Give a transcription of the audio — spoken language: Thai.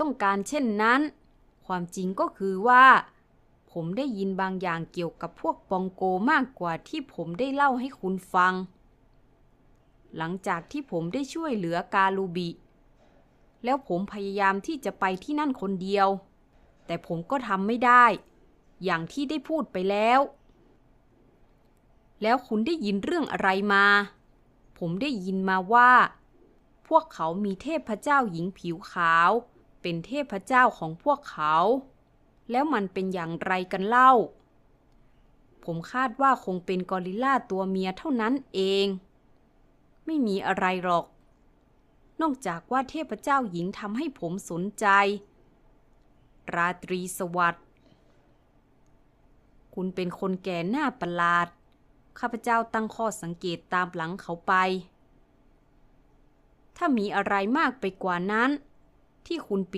ต้องการเช่นนั้น ความจริงก็คือว่า ผมได้ยินบางอย่างเกี่ยวกับพวกปองโกมากกว่าที่ผมได้เล่าให้คุณฟัง หลังจากที่ผมได้ช่วยเหลือกาลูบิ แล้วผมพยายามที่จะไปที่นั่นคนเดียว แต่ผมก็ทำไม่ได้ อย่างที่ได้พูดไปแล้ว แล้วคุณได้ยินเรื่องอะไรมา ผมได้ยินมาว่าพวกเขามีเทพพเจ้าหญิงผิวขาว เป็นเทพเจ้าของพวกเขา แล้วมันเป็นอย่างไรกันเล่า ผมคาดว่าคงเป็นกอริลลาตัวเมียเท่านั้นเอง ไม่มีอะไรหรอก นอกจากว่าเทพเจ้าหญิงทำให้ผมสนใจ ราตรีสวัสดิ์คุณเป็นคนแก่หน้าประหลาด ข้าพเจ้าตั้งข้อสังเกตตามหลังเขาไป ถ้ามีอะไรมากไปกว่านั้น ที่คุณปิ